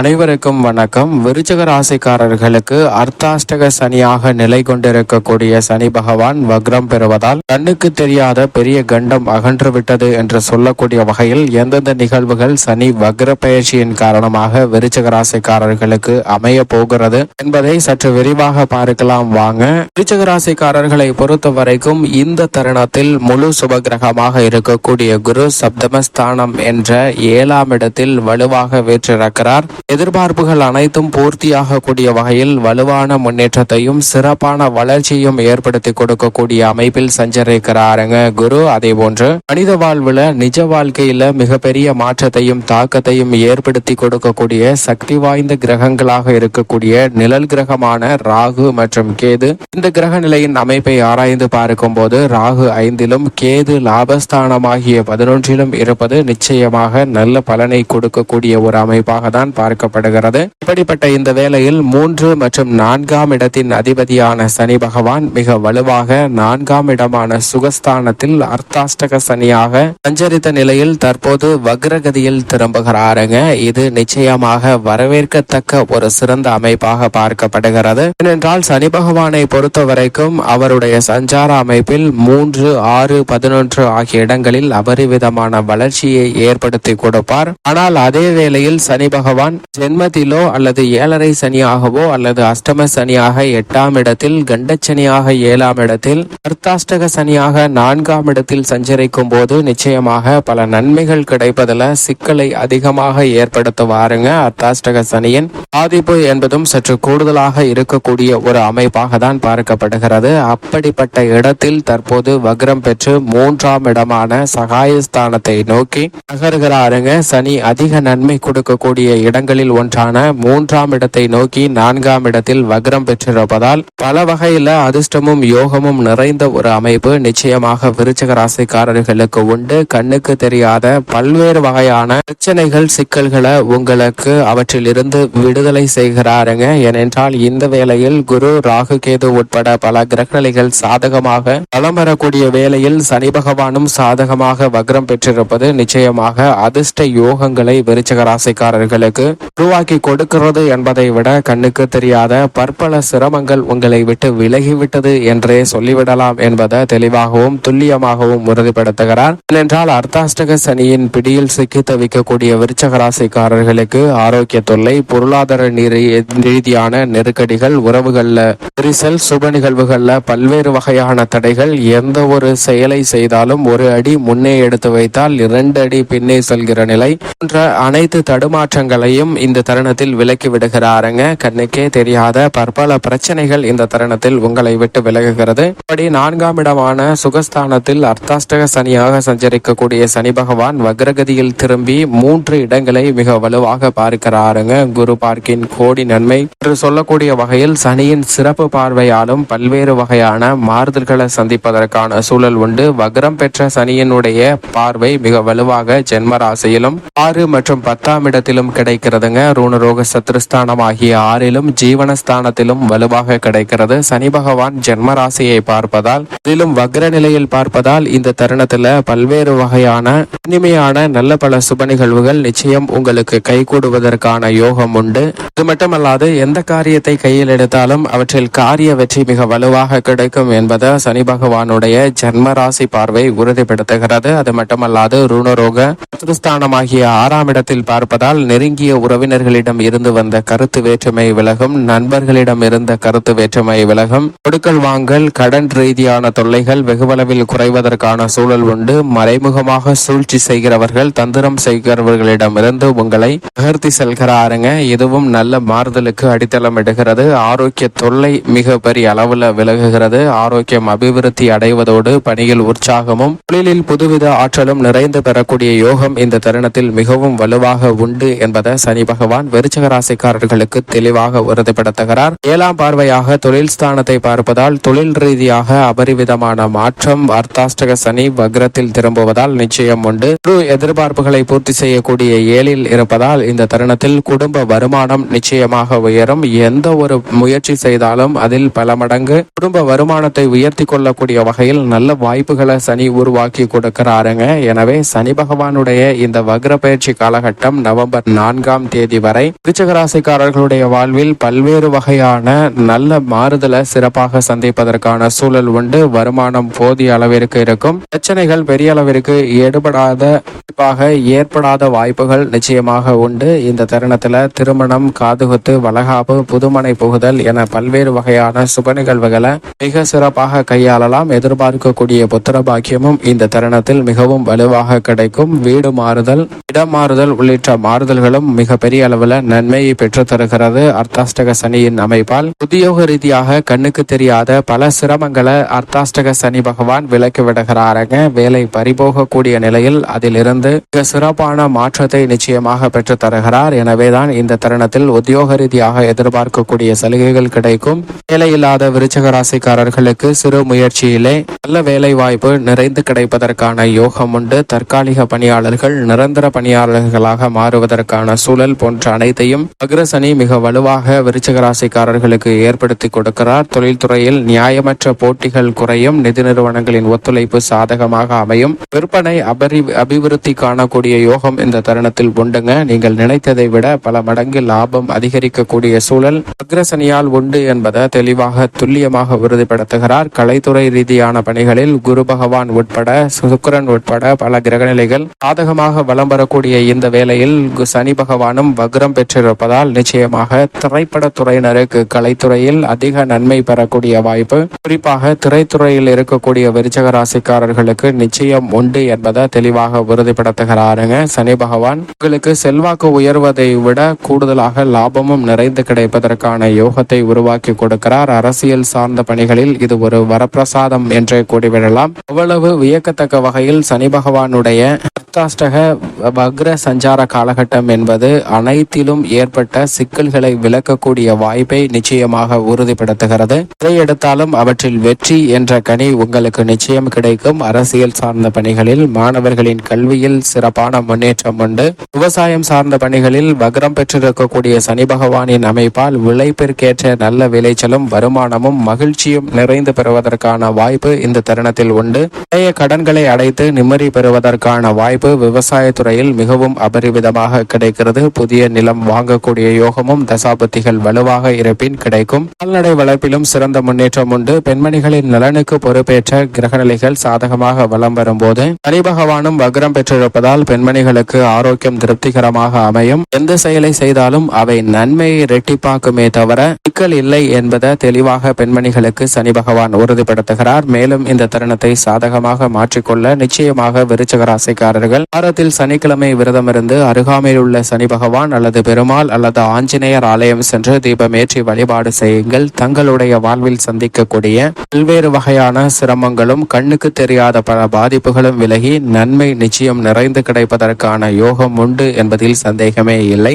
அனைவருக்கும் வணக்கம். விருச்சக ராசிக்காரர்களுக்கு அர்த்தாஷ்டக சனியாக நிலை கொண்டிருக்கக்கூடிய சனி பகவான் வக்ரம் பெறுவதால் கண்ணுக்கு தெரியாத பெரிய கண்டம் அகன்று விட்டது என்று சொல்லக்கூடிய வகையில் எந்தெந்த நிகழ்வுகள் சனி வக்ர பயிற்சியின் காரணமாக விருச்சக ராசிக்காரர்களுக்கு அமைய போகிறது என்பதை சற்று விரிவாக பார்க்கலாம் வாங்க. விருச்சக ராசிக்காரர்களை பொறுத்த வரைக்கும் இந்த தருணத்தில் முழு சுபகிரகமாக இருக்கக்கூடிய குரு சப்தமஸ்தானம் என்ற ஏழாம் இடத்தில் வலுவாக வீற்றிருக்கிறார். எதிர்பார்ப்புகள் அனைத்தும் பூர்த்தியாகக்கூடிய வகையில் வலுவான முன்னேற்றத்தையும் சிறப்பான வளர்ச்சியும் ஏற்படுத்தி கொடுக்கக்கூடிய அமைப்பில் சஞ்சரிக்கிறாருங்க குரு. அதே போன்று மனித வாழ்வுல நிஜ வாழ்க்கையில மிகப்பெரிய மாற்றத்தையும் தாக்கத்தையும் ஏற்படுத்தி கொடுக்கக்கூடிய சக்தி வாய்ந்த கிரகங்களாக இருக்கக்கூடிய நிழல் கிரகமான ராகு மற்றும் கேது. இந்த கிரக நிலையின் அமைப்பை ஆராய்ந்து பார்க்கும் போது ராகு ஐந்திலும் கேது லாபஸ்தானமாகிய பதினொன்றிலும் இருப்பது நிச்சயமாக நல்ல பலனை கொடுக்கக்கூடிய ஒரு அமைப்பாக தான் எதிர்பார்க்கப்படுகிறது இப்படிப்பட்ட இந்த வேளையில் மூன்று மற்றும் நான்காம் இடத்தின் அதிபதியான சனி பகவான் மிக வலுவாக நான்காம் இடமான சுகஸ்தானத்தில் அர்த்தாஷ்டக சனியாக சஞ்சரித்த நிலையில் தற்போது வக்ரகதியில் திரும்புகிறாருங்க. இது நிச்சயமாக வரவேற்கத்தக்க ஒரு சிறந்த அமைப்பாக பார்க்கப்படுகிறது. ஏனென்றால் சனி பகவானை பொறுத்த வரைக்கும் அவருடைய சஞ்சார அமைப்பில் மூன்று ஆறு பதினொன்று ஆகிய இடங்களில் அபரிவிதமான வளர்ச்சியை ஏற்படுத்தி கொடுப்பார். ஆனால் அதே வேளையில் சனி பகவான் ஜென்மத்திலோ அல்லது ஏழரை சனியாகவோ அல்லது அஷ்டம சனியாக எட்டாம் இடத்தில் கண்டச்சனியாக ஏழாம் இடத்தில் அர்த்தாஷ்டக சனியாக நான்காம் இடத்தில் சஞ்சரிக்கும் போது நிச்சயமாக பல நன்மைகள் கிடைப்பதில் சிக்கலை அதிகமாக ஏற்படுத்துவாருங்க அர்த்தாஷ்டக சனியின். பாதிப்பு என்பதும் சற்று கூடுதலாக இருக்கக்கூடிய ஒரு அமைப்பாக தான் பார்க்கப்படுகிறது. அப்படிப்பட்ட இடத்தில் தற்போது வக்ரம் பெற்று மூன்றாம் இடமான சகாயஸ்தானத்தை நோக்கி நகர்கிறாருங்க. சனி அதிக நன்மை கொடுக்கக்கூடிய இடங்கள் கிரகங்களில் ஒன்றான மூன்றாம் இடத்தை நோக்கி நான்காம் இடத்தில் வக்ரம் பெற்றிருப்பதால் பல வகையில அதிர்ஷ்டமும் யோகமும் நிறைந்த ஒரு அமைப்பு நிச்சயமாக விருச்சக ராசிக்காரர்களுக்கு உண்டு. கண்ணுக்கு தெரியாத பல்வேறு வகையான பிரச்சனைகள் சிக்கல்களை உங்களுக்கு அவற்றில் இருந்து விடுதலை செய்கிறாருங்க. ஏனென்றால் இந்த வேளையில் குரு ராகு கேது உட்பட பல கிரகநிலைகள் சாதகமாக பலம் வரக்கூடிய வேளையில் சனி பகவானும் சாதகமாக வக்ரம் பெற்றிருப்பது நிச்சயமாக அதிர்ஷ்ட யோகங்களை விருச்சக ராசிக்காரர்களுக்கு உருவாக்கி கொடுக்கிறது என்பதை விட கண்ணுக்கு தெரியாத பற்பல சிரமங்கள் உங்களை விட்டு விலகிவிட்டது என்றே சொல்லிவிடலாம் என்பதை தெளிவாகவும் துல்லியமாகவும் உறுதிப்படுத்துகிறார். ஏனென்றால் அர்த்தாஷ்டக சனியின் பிடியில் சிக்கி தவிக்கக்கூடிய விருச்சக ராசிக்காரர்களுக்கு ஆரோக்கிய தொல்லை பொருளாதார நீரி- ரீதியான நெருக்கடிகள் உறவுகள்ல விரிசல் சுப நிகழ்வுகள்ல பல்வேறு வகையான தடைகள் எந்த ஒரு செயலை செய்தாலும் ஒரு அடி முன்னே எடுத்து வைத்தால் இரண்டு அடி பின்னே செல்கிற நிலை போன்ற அனைத்து தடுமாற்றங்களையும் இந்த தருணத்தில் விலக்கி விடுகிறாருங்க. கண்ணுக்கே தெரியாத பற்பல பிரச்சனைகள் இந்த தருணத்தில் உங்களை விட்டு விலகுகிறது. இப்படி நான்காம் இடமான சுகஸ்தானத்தில் அர்த்தாஷ்டக சனியாக சஞ்சரிக்கக்கூடிய சனி பகவான் வக்ரகதியில் திரும்பி மூன்று இடங்களை மிக வலுவாக பார்க்கிறாருங்க. குரு பார்க்கின் கோடி நன்மை. என்று சொல்லக்கூடிய வகையில் சனியின் சிறப்பு பார்வையாலும் பல்வேறு வகையான மாறுதல்களை சந்திப்பதற்கான சூழல் உண்டு. வக்ரம் பெற்ற சனியினுடைய பார்வை மிக வலுவாக ஜென்ம ராசியிலும் ஆறு மற்றும் பத்தாம் இடத்திலும் கிடைக்கிறது. கிடைக்கிறதுங்க ரூணரோக சத்ருஸ்தானம் ஆகிய ஆறிலும் ஜீவனஸ்தானத்திலும் வலுவாக கிடைக்கிறது. சனி பகவான் ஜென்ம ராசியை பார்ப்பதால் அதிலும் வக்ர நிலையில் பார்ப்பதால் இந்த தருணத்துல பல்வேறு வகையான இனிமையான நல்ல பல சுப நிகழ்வுகள் நிச்சயம் உங்களுக்கு கைகூடுவதற்கான யோகம் உண்டு. இது மட்டுமல்லாது எந்த காரியத்தை கையில் எடுத்தாலும் அவற்றில் காரிய வெற்றி மிக வலுவாக கிடைக்கும் என்பதை சனி பகவானுடைய ஜென்ம ராசி பார்வை உறுதிப்படுத்துகிறது. அது மட்டுமல்லாது ரூணரோக சத்ருஸ்தானமாகிய ஆறாம் இடத்தில் பார்ப்பதால் நெருங்கிய உறவினர்களிடம் இருந்து வந்த கருத்து வேற்றுமை விலகும் நண்பர்களிடம் இருந்த கருத்து வேற்றுமை விலகும். கொடுக்கல் வாங்கல் கடன் ரீதியான தொல்லைகள் வெகுவளவில் குறைவதற்கான சூழல் உண்டு. மறைமுகமாக சூழ்ச்சி செய்கிறவர்கள் தந்திரம் செய்கிறவர்களிடமிருந்து உங்களை நகர்த்தி செல்கிறாருங்க. இதுவும் நல்ல மாறுதலுக்கு அடித்தளம் இடுகிறது. ஆரோக்கிய தொல்லை மிக பெரிய அளவுல விலகுகிறது. ஆரோக்கியம் அபிவிருத்தி அடைவதோடு பணியில் உற்சாகமும் தொழிலில் புதுவித ஆற்றலும் நிறைந்து பெறக்கூடிய யோகம் இந்த தருணத்தில் மிகவும் வலுவாக உண்டு என்பதை சனி பகவான் விருச்சக ராசிக்காரர்களுக்கு தெளிவாக உறுதிப்படுத்துகிறார். ஏழாம் பார்வையாக தொழில் ஸ்தானத்தை பார்ப்பதால் தொழில் ரீதியாக அபரிவிதமான மாற்றம் அர்த்தாஷ்டக சனி வக்ரத்தில் திரும்புவதால் நிச்சயம் உண்டு. முழு எதிர்பார்ப்புகளை பூர்த்தி செய்யக்கூடிய ஏழில் இருப்பதால் இந்த தருணத்தில் குடும்ப வருமானம் நிச்சயமாக உயரும். எந்த ஒரு முயற்சி செய்தாலும் அதில் பல மடங்கு குடும்ப வருமானத்தை உயர்த்தி கொள்ளக்கூடிய வகையில் நல்ல வாய்ப்புகளை சனி உருவாக்கி கொடுக்கிறாருங்க. எனவே சனி பகவானுடைய இந்த வக்ர பயிற்சி காலகட்டம் நவம்பர் நான்காம் பத்தாம் தேதி வரை விருச்சகராசிக்காரர்களுடைய வாழ்வில் பல்வேறு வகையான நல்ல மாறுதலை சிறப்பாக சந்திப்பதற்கான சூழல் உண்டு. வருமானம் போதிய அளவிற்கு இருக்கும். பிரச்சனைகள் பெரிய அளவிற்கு எடுபடாத குறிப்பாக ஏற்படாத வாய்ப்புகள் நிச்சயமாக உண்டு. இந்த தருணத்துல திருமணம் காதுகுத்து வளகாப்பு புதுமனை புகுதல் என பல்வேறு வகையான சுப நிகழ்வுகளை மிக சிறப்பாக கையாளலாம். எதிர்பார்க்கக்கூடிய புத்திர பாக்கியமும் இந்த தருணத்தில் மிகவும் வலுவாக கிடைக்கும். வீடு மாறுதல் இடம் மாறுதல் உள்ளிட்ட மாறுதல்களும் மிக பெரிய அளவில் நன்மையை பெற்று தருகிறது. அர்த்தாஷ்டக சனியின் அமைப்பால் உத்தியோக ரீதியாக கண்ணுக்கு தெரியாத பல சிரமங்களை அர்த்தாஷ்டக சனி பகவான் விலக்கி விடுகிறாருங்க. வேலை பறிபோகக்கூடிய நிலையில் அதிலிருந்து மிக சிறப்பான மாற்றத்தை நிச்சயமாக பெற்று தருகிறார். எனவேதான் இந்த தருணத்தில் உத்தியோக ரீதியாக எதிர்பார்க்கக்கூடிய சலுகைகள் கிடைக்கும். வேலையில்லாத விருச்சக ராசிக்காரர்களுக்கு சிறு முயற்சியிலே நல்ல வேலை வாய்ப்பு நிறைந்து கிடைப்பதற்கான யோகம் உண்டு. தற்காலிக பணியாளர்கள் நிரந்தர பணியாளர்களாக மாறுவதற்கான சூழல் போன்ற அனைத்தையும் அக்ரசனி மிக வலுவாக விருச்சக ராசிக்காரர்களுக்கு ஏற்படுத்தி கொடுக்கிறார். தொழில்துறையில் நியாயமற்ற போட்டிகள் குறையும். நிதி நிறுவனங்களின் ஒத்துழைப்பு சாதகமாக அமையும். விற்பனை அபரி அபிவிருத்தி காணக்கூடிய யோகம் இந்த தருணத்தில் உண்டுங்க. நீங்கள் நினைத்ததை விட பல மடங்கு லாபம் அதிகரிக்கக்கூடிய சூழல் அக்ரசனியால் உண்டு என்பதை தெளிவாக துல்லியமாக உறுதிப்படுத்துகிறார். கலைத்துறை ரீதியான பணிகளில் குரு பகவான் உட்பட சுக்கிரன் உட்பட பல கிரகநிலைகள் சாதகமாக வலம் வரக்கூடிய இந்த வேளையில் சனி பகவான் பகவானும் வக்ரம் பெற்றிருப்பதால் நிச்சயமாக திரைப்படத்துறையினருக்கு கலைத்துறையில் அதிக நன்மை பெறக்கூடிய வாய்ப்பு. குறிப்பாக திரைத்துறையில் இருக்கக்கூடிய விருச்சக ராசிக்காரர்களுக்கு நிச்சயம் உண்டு என்பதை தெளிவாக உறுதிப்படுத்துகிறாருங்க சனி பகவான். உங்களுக்கு செல்வாக்கு உயர்வதை விட கூடுதலாக லாபமும் நிறைந்து கிடைப்பதற்கான யோகத்தை உருவாக்கி கொடுக்கிறார். அரசியல் சார்ந்த பணிகளில் இது ஒரு வரப்பிரசாதம் என்றே கூறிவிடலாம். அவ்வளவு வியக்கத்தக்க வகையில் சனி பகவானுடைய அர்த்தாஷ்டக வக்ர சஞ்சார காலகட்டம் என்பது அனைத்திலும் ஏற்பட்ட சிக்கல்களை விளக்கக்கூடிய வாய்ப்பை நிச்சயமாக உறுதிப்படுத்துகிறது. எதை எடுத்தாலும் அவற்றில் வெற்றி என்ற கனி உங்களுக்கு நிச்சயம் கிடைக்கும். அரசியல் சார்ந்த பணிகளில் மாணவர்களின் கல்வியில் சிறப்பான முன்னேற்றம் உண்டு. விவசாயம் சார்ந்த பணிகளில் வக்ரம் பெற்றிருக்கக்கூடிய சனி பகவானின் அமைப்பால் விளைப்பிற்கேற்ற நல்ல விளைச்சலும் வருமானமும் மகிழ்ச்சியும் நிறைந்து பெறுவதற்கான வாய்ப்பு இந்த தருணத்தில் உண்டு. பழைய கடன்களை அடைத்து நிம்மதி பெறுவதற்கான வாய்ப்பு விவசாயத்துறையில் மிகவும் அபரிவிதமாக கிடைக்கிறது. புதிய நிலம் வாங்கக்கூடிய யோகமும் தசாபத்திகள் வலுவாக இருப்பின் கிடைக்கும். கால்நடை வளர்ப்பிலும் சிறந்த முன்னேற்றம் உண்டு. பெண்மணிகளின் நலனுக்கு பொறுப்பேற்ற கிரகநிலைகள் சாதகமாக வலம் வரும்போது சனி பகவானும் வக்ரம் பெற்றிருப்பதால் பெண்மணிகளுக்கு ஆரோக்கியம் திருப்திகரமாக அமையும். எந்த செயலை செய்தாலும் அவை நன்மையை இரட்டிப்பாக்குமே தவிர சிக்கல் இல்லை என்பதை தெளிவாக பெண்மணிகளுக்கு சனி பகவான் உறுதிப்படுத்துகிறார். மேலும் இந்த தருணத்தை சாதகமாக மாற்றிக்கொள்ள நிச்சயமாக விருச்சக ராசிக்காரர்கள் வாரத்தில் சனிக்கிழமை விரதமிருந்து அருகாமையில் உள்ள சனி பகவான் அல்லது பெருமாள் அல்லது ஆஞ்சநேயர் ஆலயம் சென்று தீபமேற்றி வழிபாடு செய்யுங்கள். தங்களுடைய வாழ்வில் சந்திக்கக்கூடிய பல்வேறு வகையான சிரமங்களும் கண்ணுக்கு தெரியாத பல பாதிப்புகளும் விலகி நன்மை நிச்சயம் நிறைந்து கிடைப்பதற்கான யோகம் உண்டு என்பதில் சந்தேகமே இல்லை.